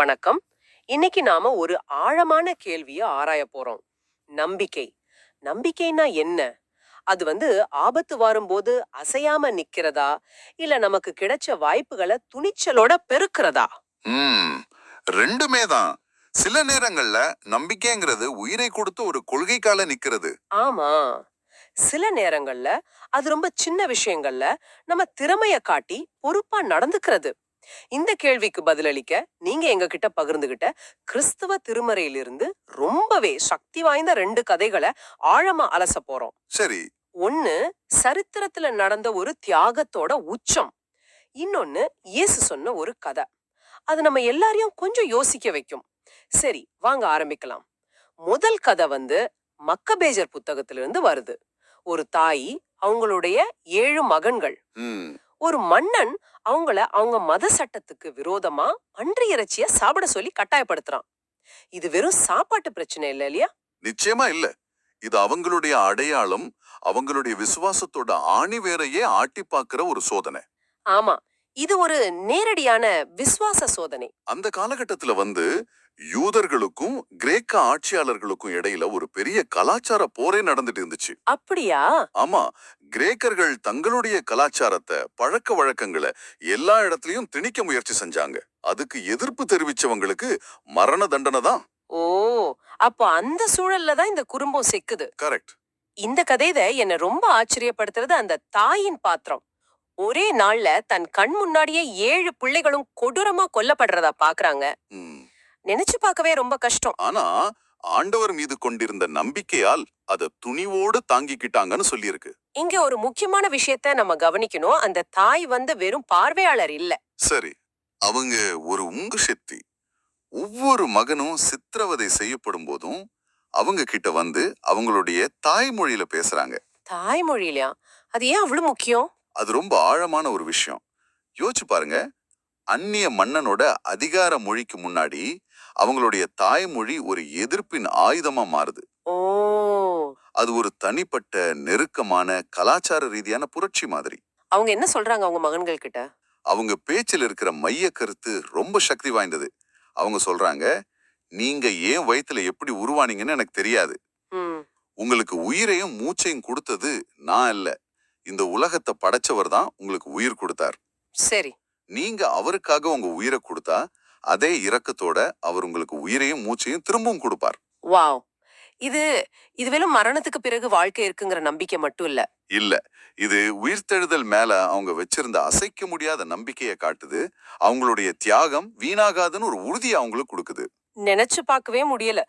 வணக்கம். இன்னைக்கு நாம ஒரு ஆழமான கேள்விய ஆராய போறோம். நம்பிக்கை. நம்பிக்கைனா என்ன? அது வந்து ஆபத்து வரும்போது அசையாம நிக்கிறதா? இல்ல நமக்கு கிடைச்ச வாய்ப்புகளை துணிச்சலோட பெருக்கிறதா? ரெண்டுமே தான். சில நேரங்கள்ல நம்பிக்கைங்கிறது உயிரை கொடுத்து ஒரு கொள்கைக்கால நிக்கிறது. ஆமா. சில நேரங்கள்ல அது ரொம்ப சின்ன விஷயங்கள்ல நம்ம திறமைய காட்டி பொறுப்பா நடந்துக்கிறது. இந்த கேள்விக்கு பதிலளிக்க நீங்க எங்க கிட்ட பகிர்ந்துகிட்ட கிறிஸ்தவ திருமறையிலிருந்து ரொம்பவே சக்தி வாய்ந்த ரெண்டு கதைகளை ஆழமா அலச போறோம். சரி. ஒன்னு சரித்திரத்துல நடந்த ஒரு தியாகத்தோட உச்சம். இன்னொன்னு இயேசு சொன்ன ஒரு கதை. அது நம்ம எல்லாரையும் கொஞ்சம் யோசிக்க வைக்கும். சரி வாங்க ஆரம்பிக்கலாம். முதல் கதை வந்து மக்கபேஜர் புத்தகத்திலிருந்து வருது. ஒரு தாய் அவங்களுடைய ஏழு மகன்கள். ஒரு மன்னன் அவங்கள அவங்க மத சட்டத்துக்கு விரோதமா பன்றி இறைச்சிய சாப்பிட சொல்லி கட்டாயப்படுத்துறான். இது வெறும் சாப்பாட்டு பிரச்சனை இல்ல இல்லையா? நிச்சயமா இல்ல. இது அவங்களுடைய அடையாளம் அவங்களுடைய விசுவாசத்தோட ஆணி வேரையே ஆட்டி பார்க்கிற ஒரு சோதனை. ஆமா. இது ஒரு நேரடியான விசுவாச சோதனை. அந்த காலகட்டத்துல வந்து யூதர்களுக்கும் கிரேக்க ஆட்சியாளர்களுக்கும் இடையில ஒரு பெரிய கலாச்சார போரே நடந்துட்டு இருந்துச்சு. அப்படியா? ஆமா. கிரேக்கர்கள் தங்களுடைய கலாச்சாரத்தை பழக்க வழக்கங்களை எல்லா இடத்துலயும் திணிக்க முயற்சி செஞ்சாங்க. அதுக்கு எதிர்ப்பு தெரிவிச்சவங்களுக்கு மரண தண்டனை தான். ஓ அப்போ அந்த சூழல்ல தான் இந்த குறும்பம் சிக்குது. கரெக்ட். இந்த கதையில என்ன ரொம்ப ஆச்சரியப்படுத்துறது அந்த தாயின் பாத்திரம். ஒரே நாள்ல தன் கண் முன்னாடியே ஏழு பிள்ளைகளும் கொடூரமா கொல்லப்படுறதா பாக்குறாங்க. நினைச்சு பார்க்கவே ரொம்ப கஷ்டம். ஆனா ஆண்டவர் மீது கொண்டிருந்த நம்பிக்கையால் அத துணிவோடு தாங்கிக்கிட்டாங்கன்னு சொல்லியிருக்கு. இங்க ஒரு முக்கியமான விஷயத்த நம்ம கவனிக்கணும். அந்த தாய் வந்து வெறும் பார்வையாளர் இல்ல. சரி அவங்க ஒரு உங்கு சக்தி ஒவ்வொரு மகனும் சித்திரவதை செய்யப்படும் போதும் அவங்க கிட்ட வந்து அவங்களுடைய தாய்மொழியில பேசுறாங்க. தாய்மொழியிலயா? அது ஏன் அவ்வளவு முக்கியம்? அது ரொம்ப ஆழமான ஒரு விஷயம். யோசிச்சு பாருங்க. அந்நிய மன்னனோட அதிகார மொழிக்கு முன்னாடி அவங்களுடைய தாய்மொழி ஒரு எதிர்ப்பின் ஆயுதமா மாறுது. ஓ. அது ஒரு தனிப்பட்ட நெருக்கமான கலாச்சார ரீதியான புரட்சி மாதிரி. அவங்க என்ன சொல்றாங்க அவங்க மகன்கள் கிட்ட அவங்க பேச்சில் இருக்கிற மைய கருத்து ரொம்ப சக்தி வாய்ந்தது. அவங்க சொல்றாங்க நீங்க ஏன் வயித்துல எப்படி உருவானீங்கன்னு எனக்கு தெரியாது. உங்களுக்கு உயிரையும் மூச்சையும் கொடுத்தது நான் இல்ல. இந்த உலகத்தை படைச்சவர் தான் உங்களுக்கு உயிர் கொடுத்தார். சரி. நீங்க அவருக்காக உங்க உயிரை கொடுத்தா அதே இரக்கத்தோட அவர் உங்களுக்கு உயிரையும் மூச்சையும் திரும்பவும் கொடுப்பார். வாவ். இது இது வெறும் மரணத்துக்கு பிறகு வாழ்க்கை இருக்குங்கிற நம்பிக்கை மட்டும் இல்ல. இல்ல. இது உயிர்த்தெழுதல் மேல அவங்க வச்சிருந்த அசைக்க முடியாத நம்பிக்கையை காட்டுது. அவங்களுடைய தியாகம் வீணாகாதுன்னு ஒரு உறுதியை அவங்களுக்கு கொடுக்குது. நினைச்சு பார்க்கவே முடியல.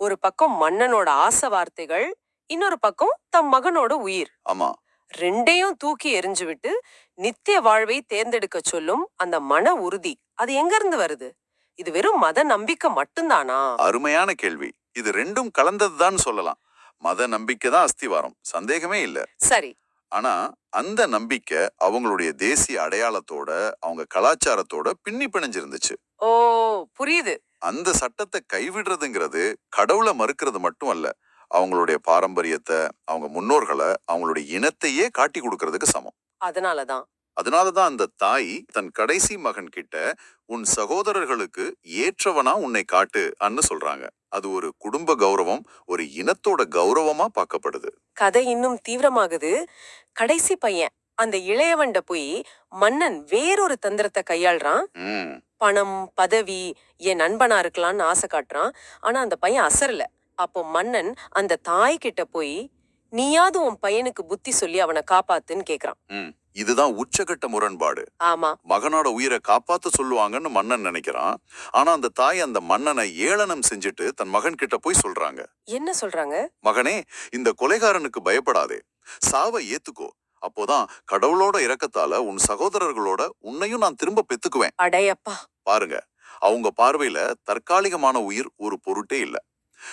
ஒரு பக்கம் மன்னனோட ஆசை வார்த்தைகள் இன்னொரு பக்கம் தம் மகனோட உயிர். ஆமா. ரெண்டையும் தூக்கி எறிஞ்சு விட்டு நித்திய வாழ்வை தேர்ந்தெடுக்க சொல்லும் அந்த மன உறுதி அது எங்க இருந்து வருது? இது வெறும் மத நம்பிக்கை மட்டும்தானா? அருமையான கேள்வி. இது ரெண்டும் கலந்ததுதான் சொல்லலாம். மத நம்பிக்கை தான் அஸ்திவாரம். சந்தேகமே இல்ல. சரி. ஆனா அந்த நம்பிக்கை அவங்களுடைய தேசிய அடையாளத்தோட அவங்க கலாச்சாரத்தோட பின்னி பிணைஞ்சிருந்துச்சு. ஓ புரியுது. அந்த சட்டத்தை கைவிடுறதுங்கிறது கடவுளை மறுக்கிறது மட்டும் அல்ல. அவங்களுடைய பாரம்பரியத்தை அவங்க முன்னோர்களை அவங்களுடைய இனத்தையே காட்டி கொடுக்கறதுக்கு சமம். அதனாலதான். அதனாலதான் அந்த தாய் தன் கடைசி மகன் கிட்ட உன் சகோதரர்களுக்கு ஏற்றவனா உன்னை காட்டு அன்னு சொல்றாங்க. அது ஒரு குடும்ப கௌரவம் ஒரு இனத்தோட கௌரவமா பார்க்கப்படுது. கதை இன்னும் தீவிரமாகுது. கடைசி பையன் அந்த இளையவன்ட போய் மன்னன் வேறொரு தந்திரத்தை கையாள்றான். ம். பணம் பதவி என் நண்பனா இருக்கலாம்னு ஆசை காட்டுறான். ஆனா அந்த பையன் அசரல. அப்போ மன்னன் அந்த தாய் கிட்ட போய் நீயாவது உன் பையனுக்கு புத்தி சொல்லி அவனை காப்பாத்துன்னு கேக்குறான். ம் இதுதான் உச்சகட்ட முரண்பாடு. ஆமா. மகனோட உயிரை காப்பாத்த சொல்லுவாங்கன்னு மன்னன் நினைக்கிறான். ஆனா அந்த தாய் அந்த மன்னனை ஏளனம் செஞ்சுட்டு தன் மகன் கிட்ட போய் சொல்றாங்க. என்ன சொல்றாங்க? மகனே இந்த கொலைகாரனுக்கு பயப்படாதே. சாவை ஏத்துக்கோ. அப்போதான் கடவுளோட இரக்கத்தால உன் சகோதரர்களோட உன்னையும் நான் திரும்ப பெத்துக்குவேன். அடையப்பா. பாருங்க அவங்க பார்வையில தற்காலிகமான உயிர் ஒரு பொருட்டே இல்ல.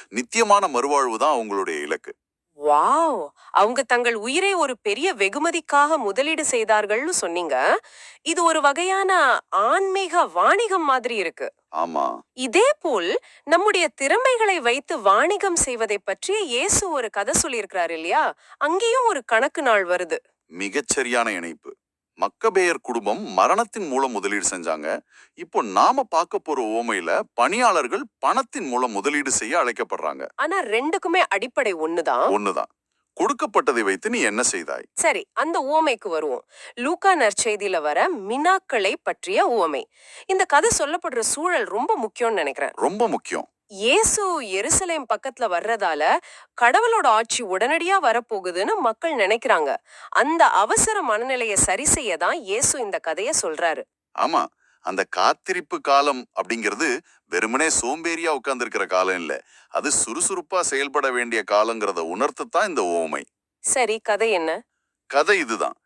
நித்தியமான மறுவாழ்வு தான் அவங்களுடைய இலக்கு. வாவ்! அவங்க தங்கள் உயிரை ஒரு பெரிய வெகுமதிக்காக முதலீடு செய்தார்கள்னு சொன்னீங்க. இது ஒரு வகையான ஆன்மீக வாணிகம் மாதிரி இருக்கு. ஆமா. இதே போல் நம்முடைய திறமைகளை வைத்து வாணிகம் செய்வதை பற்றி இயேசு ஒரு கதை சொல்லியிருக்கிறாரு இல்லையா? அங்கேயும் ஒரு கணக்கு நாள் வருது. மிகச்சரியான இணைப்பு. மக்கபேயர் குடும்பம் மரணத்தின் மூலம் முதலீடு செஞ்சாங்க. இப்போ நாம பார்க்க போற ஓமையில பணியாளர்கள் பணத்தின் மூலம் முதலீடு செய்ய அழைக்கப்படுறாங்க. ஆனா ரெண்டுக்குமே அடிப்படை ஒண்ணுதான். ஒண்ணுதான். கொடுக்கப்பட்டதை வைத்து நீ என்ன செய்தாய்? சரி அந்த உவமைக்கு வருவோம். லூக்கா நற்செய்தியில வர மினாக்களை பற்றிய உவமை. இந்த கதை சொல்லப்படுற சூழல் ரொம்ப முக்கியம்னு நினைக்கிறேன். ரொம்ப முக்கியம். இயேசு எருசலேம் பக்கத்துல வர்றதால கடவுளோட ஆட்சி உடனடியா வரப்போகுதுன்னு மக்கள் நினைக்கிறாங்க. அந்த அவசர மனநிலையை சரி செய்ய தான் இயேசு இந்த கதைய சொல்றாரு. ஆமா அந்த காத்திருப்பு காலம் அப்படிங்கிறது வெறுமனே சோம்பேறியா உட்கார்ந்திருக்கிற காலம் இல்ல. அது சுறுசுறுப்பா செயல்பட வேண்டிய காலங்கிறத உணர்த்தத்தான் இந்த ஓமை. சரி கதை என்ன? கதை இதுதான்.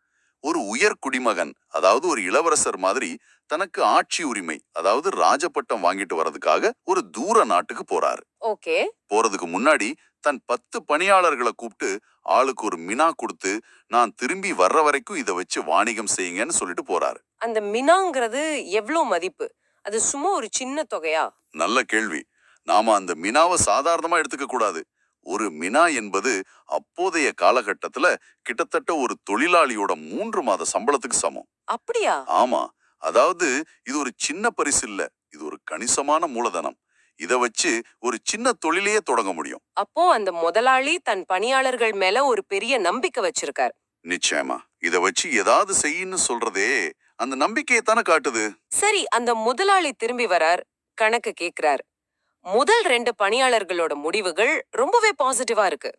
ஒரு உயர் குடிமகன் அதாவது ஒரு இளவரசர் மாதிரி தனக்கு ஆட்சி உரிமை அதாவது ராஜபட்டம் வாங்கிட்டு வர்றதுக்காக ஒரு தூர நாட்டுக்கு போறாரு. ஓகே. போறதுக்கு முன்னாடி தன் பத்து பணியாளர்களை கூப்பிட்டு ஆளுக்கு ஒரு மினா கொடுத்து நான் திரும்பி வர்ற வரைக்கும் இதை வச்சு வாணிகம் செய்யுங்கன்னு சொல்லிட்டு போறாரு. அந்த மினாங்கிறது எவ்வளவு மதிப்பு? அது சும்மா ஒரு சின்ன தொகையா? நல்ல கேள்வி. நாம அந்த மினாவை சாதாரணமா எடுத்துக்க கூடாது. ஒரு மினா என்பது அப்போதைய காலகட்டத்துல கிட்டத்தட்ட ஒரு தொழிலாளியோட மூன்று மாத சம்பளத்துக்கு சமம். அப்படியா? ஆமா. அதாவது இது ஒரு சின்ன பரிசு இல்ல. இது ஒரு கணிசமான மூலதனம். இத வச்சு ஒரு சின்ன தொழிலையே தொடங்க முடியும். அப்போ அந்த முதலாளி தன் பணியாளர்கள் மேல ஒரு பெரிய நம்பிக்கை வச்சிருக்கார். நிச்சயமா. இத வச்சு ஏதாவது செய்யின்னு சொல்றதே அந்த நம்பிக்கையை தானே காட்டுது. சரி அந்த முதலாளி திரும்பி வரார் கணக்கு கேக்குறார். முதல் ரெண்டு பணியாளர்களோட முடிவுகள் ரொம்பவே பாசிட்டிவா இருக்கு.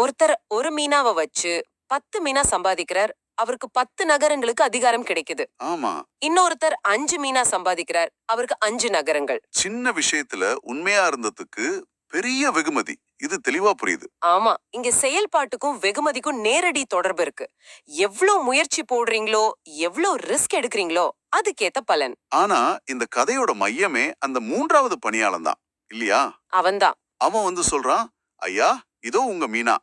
ஒருத்தர் ஒரு மீனாவை வச்சு பத்து மீனா சம்பாதிக்கிறார். அவருக்கு பத்து நகரங்களுக்கு அதிகாரம் கிடைக்குது. ஆமா. இன்னொருத்தர் அஞ்சு மீனா சம்பாதிக்கிறார். அவருக்கு அஞ்சு நகரங்கள். சின்ன விஷயத்துல உண்மையா இருந்ததுக்கு பெரிய வெகுமதி. இது தெளிவா புரியுது. ஆமா. இங்க செயல்பாட்டுக்கும் வெகுமதிக்கும் நேரடி தொடர்பு இருக்கு. எவ்வளவு முயற்சி போடுறீங்களோ எவ்வளவு ரிஸ்க் எடுக்கிறீங்களோ அதுக்கேத்த பலன். ஆனா இந்த கதையோட மையமே அந்த மூன்றாவது பணியாளன் தான் இல்லையா? அவன்தான். அவன் வந்து சொல்றான் ஐயா இதோ உங்க மீனா.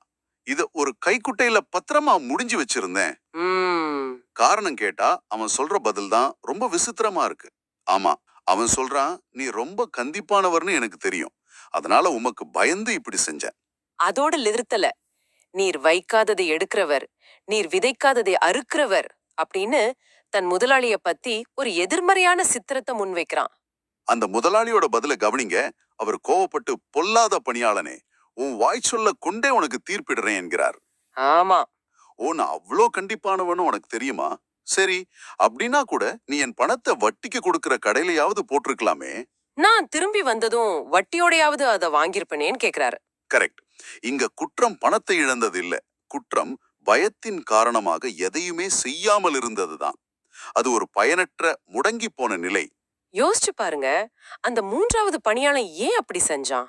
இத ஒரு கைக்குட்டையில பத்திரமா முடிஞ்சு வச்சிருந்தேன். காரணம் கேட்டா அவன் சொல்ற பதில் தான் ரொம்ப விசித்திரமா இருக்கு. ஆமா அவன் சொல்றான் நீ ரொம்ப கந்திப்பானவர்னு எனக்கு தெரியும். அதனால உமக்கு பயந்து இப்படி செஞ்சேன். அதோட நிறுத்தல. நீர் வைக்காததை எடுக்கிறவர் நீர் விதைக்காததை அறுக்கிறவர் அப்படின்னு தன் முதலாளிய பத்தி ஒரு எதிர்மறையான சித்திரத்தை முன்வைக்கிறான். அந்த முதலாளியோட பதில கவனிங்க. அவர் கோவப்பட்டு பொல்லாத பணியாளனே. உன் வாய் சொல்ல கொண்டே உனக்கு தீர்ப்பிடுறேன் என்கிறார். ஆமா. ஓ நான் அவ்வளோ கண்டிப்பானவனும் உனக்கு தெரியுமா? சரி அப்படின்னா கூட நீ என் பணத்தை வட்டிக்கு கொடுக்கிற கடையிலயாவது போட்டிருக்கலாமே. நான் திரும்பி வந்ததும் வட்டியோடையாவது அதை வாங்கியிருப்பனேன்னு கேக்குறாரு. கரெக்ட். இங்க குற்றம் பணத்தை இழந்தது இல்ல குற்றம் பயத்தின் காரணமாக எதையுமே செய்யாமல் இருந்ததுதான். அது ஒரு பயனற்ற முடங்கி போன நிலை. யோசிச்சு பாருங்க. அந்த மூன்றாவது பணியாளன் ஏன் அப்படி செஞ்சான்?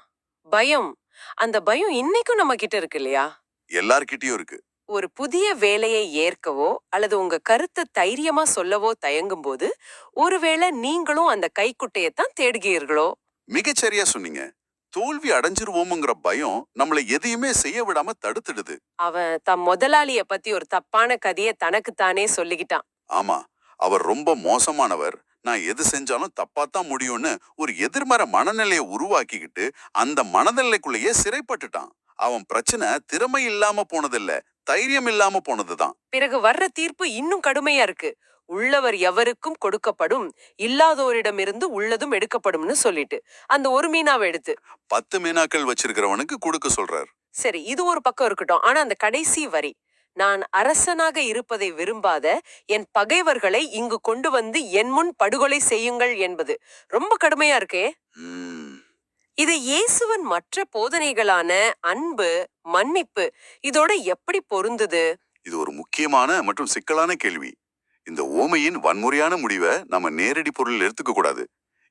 பயம். அந்த பயம் இன்னைக்கும் நம்ம கிட்ட இருக்கு இல்லையா? எல்லார்கிட்டயும் இருக்கு. ஒரு புதிய வேலையை ஏற்கவோ அல்லது உங்க கருத்தை தைரியமா சொல்லவோ தயங்கும் போது ஒருவேளை நீங்களும் அந்த கைக்குட்டையத்தான் தேடுகிறீர்களோ? மிகச்சரியா சொன்னீங்க. தோல்வி அடைஞ்சிருவோமுங்கிற பயம் நம்மளை எதையுமே செய்ய விடாம தடுத்துடுது. அவன் தம் முதலாளிய பத்தி ஒரு தப்பான கதைய தனக்குத்தானே சொல்லிக்கிட்டான். ஆமா. அவர் ரொம்ப மோசமானவர். நான் எது செஞ்சாலும் தப்பாத்தான் முடியும்னு ஒரு எதிர்மறை மனநிலையை உருவாக்கிக்கிட்டு அந்த மனநிலைக்குள்ளேயே சிறைப்பட்டுட்டான். அவன் பிரச்சனை திறமை இல்லாம போனதில்ல தைரியம் இல்லாம போனதுதான். பிறகு வர்ற தீர்ப்பு இன்னும் கடுமையா இருக்கு. உள்ளவர் எவருக்கும் கொடுக்கப்படும் இல்லாதோரிடமிருந்து உள்ளதும் எடுக்கப்படும்னு சொல்லிட்டு. அந்த ஒரு மீனாவை எடுத்து. பத்து மீனாக்கள் வச்சிருக்கிறவனுக்கு கொடுக்க சொல்றார். சரி இது ஒரு பக்கம் இருக்கட்டும். ஆனா அந்த கடைசி வரி. நான் அரசனாக இருப்பதை விரும்பாத என் பகைவர்களை இங்கு கொண்டு வந்து என் முன் படுகொலை செய்யுங்கள் என்பது. ரொம்ப கடுமையா இருக்கே. இது இயேசுவின் மற்ற போதனைகளான அன்பு மன்னிப்பு இதோட எப்படி பொருந்துது? இது ஒரு முக்கியமான மற்றும் சிக்கலான கேள்வி. இந்த ஓமையின் வன்முறையான முடிவை நம்ம நேரடி பொருள் எடுத்துக்க கூடாது.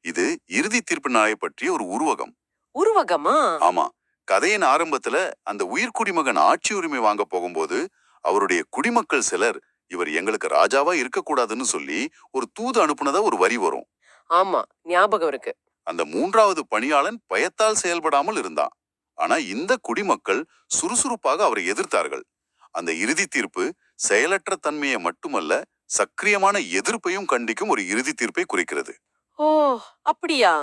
இது இறுதி தீர்ப்பு நாளை பற்றிய ஒரு உருவகம். உருவகமா? ஆமா. கதையின் ஆரம்பத்துல அந்த உயிர் குடிமகன் ஆட்சி உரிமை வாங்க போகும்போது அவருடைய குடிமக்கள் சிலர் இவர் எங்களுக்கு ராஜாவா இருக்கக்கூடாதுன்னு சொல்லி ஒரு தூது அனுப்புனதா ஒரு வரி வரும். ஆமா ஞாபகம் இருக்கு. அந்த மூன்றாவது பணியாளன் பயத்தால் செயல்படாமல் இருந்தான். ஆனா இந்த குடிமக்கள் சுறுசுறுப்பாக அவரை எதிர்த்தார்கள். அந்த இறுதி தீர்ப்பு செயலற்ற தன்மையை மட்டுமல்ல சக்கிரியமான எதிர்ப்பையும் கண்டிக்கும் ஒரு இறுதி தீர்ப்பை குறிக்கிறது. ஓ அப்படியா?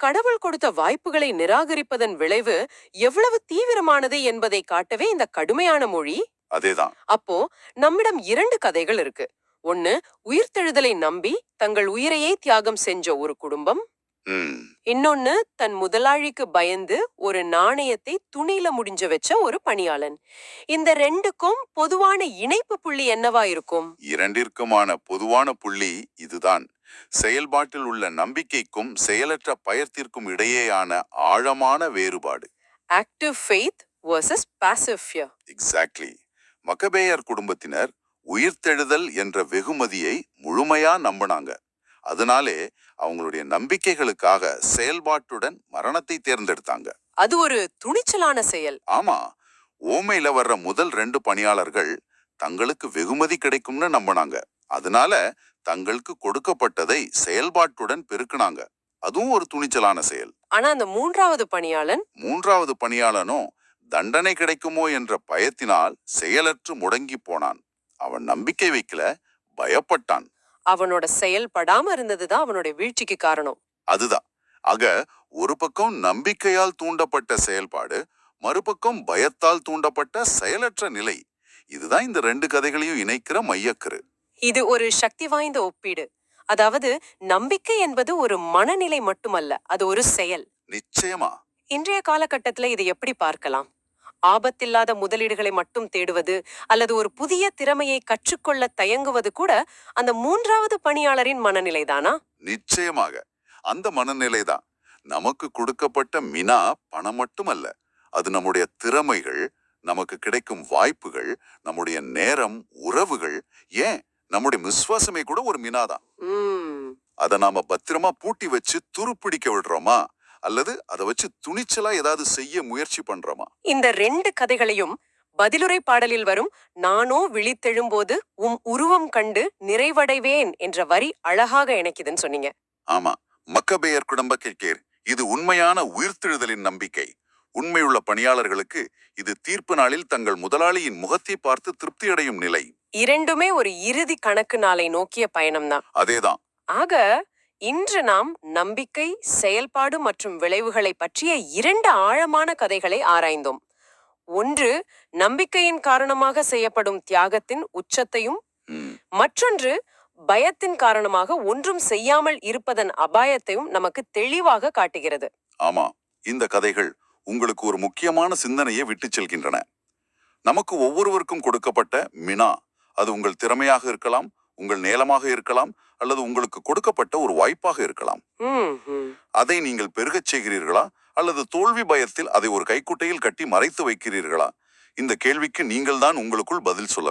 கடவுள் கொடுத்த வாய்ப்புகளை நிராகரிப்பதன் விளைவு எவ்வளவு தீவிரமானது என்பதை காட்டவே இந்த கடுமையான மொழி? அதேதான். அப்போ நம்மிடம் இரண்டு கதைகள் இருக்கு. ஒன்னு உயிர்த்தெழுதலை நம்பி தங்கள் உயிரையே தியாகம் செஞ்ச ஒரு குடும்பம். ம். இன்னொன்னு தன் முதலாளிக்கு பயந்து ஒரு நாணயத்தை துணியில முடிஞ்ச வச்ச ஒரு பணியாளன். இந்த ரெண்டுக்கும் பொதுவான இணைப்பு புள்ளி என்னவா இருக்கும்? இரண்டிற்குமான பொதுவான புள்ளி இதுதான். செயல்பாட்டில் உள்ள நம்பிக்கைக்கும் செயலற்ற பயத்திற்கும் இடையேயான ஆழமான வேறுபாடு. Active faith versus passive fear exactly மக்கபேயர் குடும்பத்தினர் உயிர்த்தெழுதல் என்ற வெகுமதியை முழுமையா நம்பினாங்க. அதனாலே அவங்களுடைய நம்பிக்கைகளுக்காக செயல்பாட்டுடன் மரணத்தை தேர்ந்தெடுத்தாங்க. அது ஒரு துணிச்சலான செயல். ஆமா ஓமையில வர்ற முதல் ரெண்டு பணியாளர்கள் தங்களுக்கு வெகுமதி கிடைக்கும்னு நம்பினாங்க. அதனால தங்களுக்கு கொடுக்கப்பட்டதை செயல்பாட்டுடன் பெருக்குனாங்க. அதுவும் ஒரு துணிச்சலான செயல். ஆனா அந்த மூன்றாவது பணியாளன்? மூன்றாவது பணியாளனும் தண்டனை கிடைக்குமோ என்ற பயத்தினால் செயலற்று முடங்கி போனான். அவன் நம்பிக்கை வைக்கல பயப்பட்டான். அவனோட செயல்படாம இருந்ததுதான் அவனுடைய வீழ்ச்சிக்கு காரணம். அதுதான். ஆக ஒரு பக்கம் நம்பிக்கையால் தூண்டப்பட்ட செயல்பாடு மறுபக்கம் பயத்தால் தூண்டப்பட்ட செயலற்ற நிலை. இதுதான் இந்த ரெண்டு கதைகளையும் இணைக்கிற மையக்கரு. இது ஒரு சக்தி வாய்ந்த ஒப்பீடு. அதாவது நம்பிக்கை என்பது ஒரு மனநிலை மட்டுமல்ல அது ஒரு செயல். நிச்சயமா. இன்றைய காலகட்டத்துல இதை எப்படி பார்க்கலாம்? ஆபத்தில்லாத முதலீடுகளை மட்டும் தேடுவது அல்லது ஒரு புதிய திறமையை கற்றுக்கொள்ள தயங்குவது கூட அந்த மூன்றாவது பணியாளரின் மனநிலைதானா? நிச்சயமாக. அந்த மனநிலைதான். நமக்கு கொடுக்கப்பட்ட மினா பணம் மட்டுமல்ல. அது நம்முடைய திறமைகள் நமக்கு கிடைக்கும் வாய்ப்புகள் நம்முடைய நேரம் உறவுகள். ஏன்? நம்முடைய விசுவாசமே கூட ஒரு மினாதான். அதை நாம பத்திரமா பூட்டி வச்சு துருப்பிடிக்க விடுறோமா? அல்லது அதை வச்சு துணிச்சலா ஏதாவது செய்ய முயற்சி பண்றோமா? இந்த ரெண்டு கதைகளையும் பதிலுரை பாடலில் வரும் நானோ விழித்தெழும்போது உம் உருவம் கண்டு நிறைவடைவேன் என்ற வரி அழகாக இணைக்குதுன்னு சொன்னீங்க. ஆமா. மக்கபேயர் குடும்ப கேட்கேர். இது உண்மையான உயிர்த்தெழுதலின் நம்பிக்கை. உண்மையுள்ள பணியாளர்களுக்கு இது தீர்ப்பு நாளில் தங்கள் முதலாளியின் முகத்தை பார்த்து திருப்தி அடையும் நிலை. இரண்டுமே ஒரு இறுதி கணக்கு நாளை நோக்கிய பயணம்தான் அதேதான். ஆக இன்று நாம் நம்பிக்கை செயல்பாடு மற்றும் விளைவுகளை பற்றிய இரண்டு ஆழமான கதைகளை ஆராய்ந்தோம். ஒன்று நம்பிக்கையின் காரணமாக செய்யப்படும் தியாகத்தின் உச்சத்தையும் மற்றொன்று பயத்தின் காரணமாக ஒன்றும் செய்யாமல் இருப்பதன் அபாயத்தையும் நமக்கு தெளிவாக காட்டுகிறது. ஆமா இந்த கதைகள் உங்களுக்கு ஒரு முக்கியமான சிந்தனையை விட்டுச் செல்கின்றன. நமக்கு ஒவ்வொருவருக்கும் கொடுக்கப்பட்ட மினா அது உங்கள் திறமையாக இருக்கலாம் உங்கள் நேலமாக இருக்கலாம் அல்லது உங்களுக்கு கொடுக்கப்பட்ட ஒரு வாய்ப்பாக இருக்கலாம். அதை நீங்கள் பெருகச் செய்கிறீர்களா? அல்லது தோல்வி பயத்தில் அதை ஒரு கைக்குட்டையில் கட்டி மறைத்து வைக்கிறீர்களா? இந்த கேள்விக்கு நீங்கள்தான் உங்களுக்குள் பதில் சொல்ல வேண்டும்.